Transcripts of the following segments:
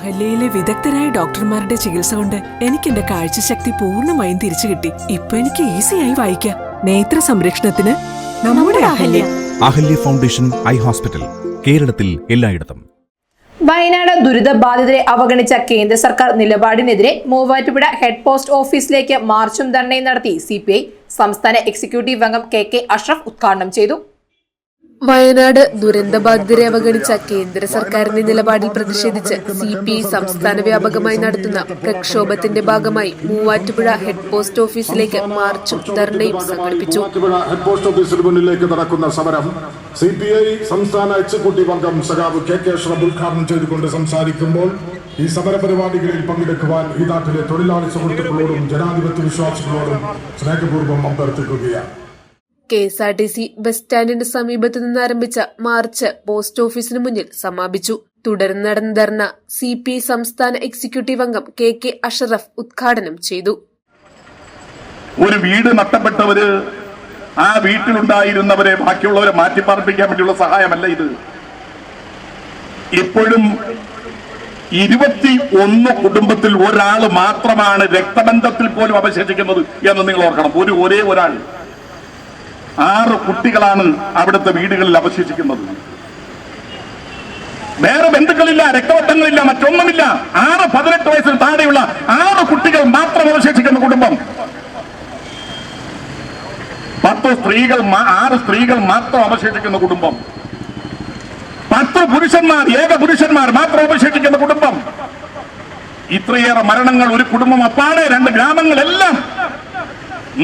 അഹല്യയിലെ വിദഗ്ധരായ ഡോക്ടർമാരുടെ ചികിത്സ കൊണ്ട് എനിക്ക് എന്റെ കാഴ്ചശക്തി പൂർണമായും തിരിച്ചു കിട്ടി. ഇപ്പൊ എനിക്ക് ഈസിയായി വായിക്കാം. നേത്ര സംരക്ഷണത്തിന് നമ്മുടെ Ahalya. Ahalya. Foundation eye hospital കേരളത്തിൽ എല്ലായിടത്തും. വയനാട് ദുരിതബാധിതരെ അവഗണിച്ച കേന്ദ്ര സർക്കാർ നിലപാടിനെതിരെ മൂവാറ്റുപുഴ ഹെഡ് പോസ്റ്റ് ഓഫീസിലേക്ക് മാർച്ചും ധർണയും നടത്തി. സി സംസ്ഥാന എക്സിക്യൂട്ടീവ് അംഗം കെ കെ അഷ്റഫ് ഉദ്ഘാടനം ചെയ്തു. വയനാട് ദുരന്തബാധിതരെ അവഗണിച്ച കേന്ദ്ര സർക്കാരിന്റെ നിലപാടിൽ പ്രതിഷേധിച്ച് സി പി സംസ്ഥാന വ്യാപകമായി നടത്തുന്ന പ്രക്ഷോഭത്തിന്റെ ഭാഗമായി മൂവാറ്റുപുഴ ഹെഡ് പോസ്റ്റ് ഓഫീസിലേക്ക് മാർച്ചും ധർണയും സംഘടിപ്പിച്ചു. ഹെഡ് പോസ്റ്റ് ഓഫീസിന് മുന്നിലേക്ക് നടക്കുന്ന സമരം സി പി ഐ സംസ്ഥാന എക്സിക്യൂട്ടീവ് അംഗം സഖാവ് കെ കെ അഷ്റഫ് ഉദ്ഘാടനം ചെയ്തുകൊണ്ട് സംസാരിക്കുമ്പോൾ ഈ സമര പരിപാടികളിൽ പങ്കെടുക്കുവാൻ ഈ നാട്ടിലെ തൊഴിലാളി സുഹൃത്തുക്കളോടും ജനാധിപത്യ വിശ്വാസികളോടും സ്നേഹപൂർവം അഭ്യർത്ഥിക്കുകയാണ്. K S R T C bus സ്റ്റാൻഡിന് സമീപത്ത് നിന്ന് ആരംഭിച്ച മാർച്ച് പോസ്റ്റ് ഓഫീസിന് മുന്നിൽ സമാപിച്ചു. തുടർന്ന് നടന്ന ധർണ സി പി സംസ്ഥാന എക്സിക്യൂട്ടീവ് അംഗം കെ കെ അഷറഫ് ഉദ്ഘാടനം ചെയ്തു. ഒരു വീട് നഷ്ടപ്പെട്ടവര് ആ വീട്ടിലുണ്ടായിരുന്നവരെ ബാക്കിയുള്ളവരെ മാറ്റിപ്പാർപ്പിക്കാൻ വേണ്ടിയുള്ള സഹായമല്ല ഇത്. ഇപ്പോഴും ഇരുപത്തി ഒന്ന് കുടുംബത്തിൽ ഒരാൾ മാത്രമാണ് രക്തബന്ധത്തിൽ പോലും അവശേഷിക്കുന്നത് എന്ന് നിങ്ങൾ ഓർക്കണം. ഒരു ഒരേ ഒരാൾ. ആറ് കുട്ടികളാണ് അവിടുത്തെ വീടുകളിൽ അവശേഷിക്കുന്നത്. വേറെ ബന്ധുക്കളില്ല രക്തവട്ടങ്ങളില്ല മറ്റൊന്നുമില്ല. ആറ് പതിനെട്ട് വയസ്സിന് താഴെയുള്ള ആറ് കുട്ടികൾ മാത്രം അവശേഷിക്കുന്ന കുടുംബം. പത്ത് സ്ത്രീകൾ ആറ് സ്ത്രീകൾ മാത്രം അവശേഷിക്കുന്ന കുടുംബം. പത്ത് പുരുഷന്മാർ ഏക പുരുഷന്മാർ മാത്രം അവശേഷിക്കുന്ന കുടുംബം. ഇത്രയേറെ മരണങ്ങൾ ഒരു കുടുംബം അപ്പാടെ രണ്ട് ഗ്രാമങ്ങളെല്ലാം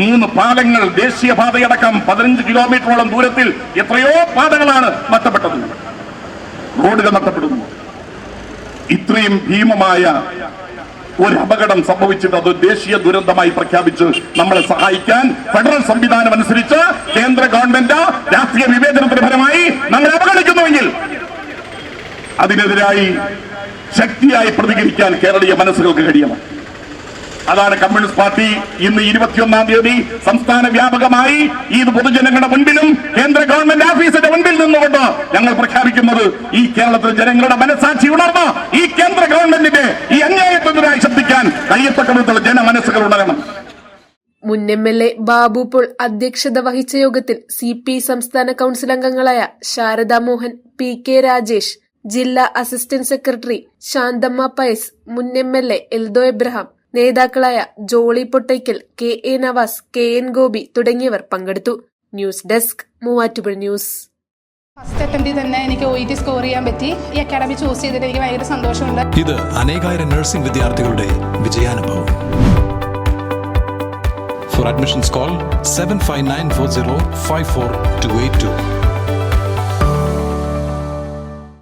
മൂന്ന് പാലങ്ങൾ ദേശീയപാതയടക്കം പതിനഞ്ച് കിലോമീറ്ററോളം ദൂരത്തിൽ എത്രയോ പാതകളാണ് നഷ്ടപ്പെട്ടത്. റോഡുകൾ നഷ്ടപ്പെടുന്നു. ഇത്രയും ഭീമമായ ഒരു അപകടം സംഭവിച്ചിട്ട് അത് ദേശീയ ദുരന്തമായി പ്രഖ്യാപിച്ച് നമ്മളെ സഹായിക്കാൻ ഫെഡറൽ സംവിധാനം അനുസരിച്ച് കേന്ദ്ര ഗവൺമെന്റ് രാഷ്ട്രീയ വിവേചനത്തിന് ഫലമായി നമ്മളെ അവഗണിക്കുന്നുവെങ്കിൽ അതിനെതിരായി ശക്തിയായി പ്രതികരിക്കാൻ കേരളീയ മനസ്സുകൾക്ക് കഴിയണം. അതാണ് കമ്മ്യൂണിസ്റ്റ് പാർട്ടി ഇന്ന് ഇരുപത്തിയൊന്നാം തീയതി സംസ്ഥാന വ്യാപകമായി ഈ പൊതുജനങ്ങളുടെ മുൻപിലും കേന്ദ്ര ഗവൺമെന്റ് ഓഫീസിന്റെ മുൻപിൽ നിന്നുകൊണ്ട് ഞങ്ങൾ പ്രഖ്യാപിക്കുന്നത് ഈ കേരളത്തിലെ ജനങ്ങളുടെ മനസാക്ഷി ഉണർന്ന ഈ കേന്ദ്ര ഗവൺമെന്റിന്റെ ഈ അന്യായത്തിനെതിരായി ശബ്ദിക്കാൻ കഴിയത്തക്ക വിധത്തിലുള്ള ജനമനസ്സുകൾ ഉണരണം. മുൻ M L A Babu Paul അധ്യക്ഷത വഹിച്ച യോഗത്തിൽ സി പി സംസ്ഥാന കൌൺസിൽ അംഗങ്ങളായ ശാരദാ മോഹൻ പി കെ രാജേഷ് ജില്ലാ അസിസ്റ്റന്റ് സെക്രട്ടറി ശാന്തമ്മ പയസ് മുൻ M L A Eldho Abraham നേതാക്കളായ Jolly Pottakkal K A Navas K N Gopi തുടങ്ങിയവർ പങ്കെടുത്തു. News desk Muvattupuzha news. First അറ്റംപ്റ്റിൽ തന്നെ എനിക്ക് ഒ ടി സ്കോർ ചെയ്യാൻ പറ്റി. ഈ അക്കാഡമി ചൂസ് ചെയ്തിട്ട് എനിക്ക് ഭയങ്കര സന്തോഷമുണ്ട്. ഇത് അനേകായിരം നഴ്സിംഗ് വിദ്യാർത്ഥികളുടെ വിജയാനുഭവം. For admissions call seven five nine four zero five four two eight two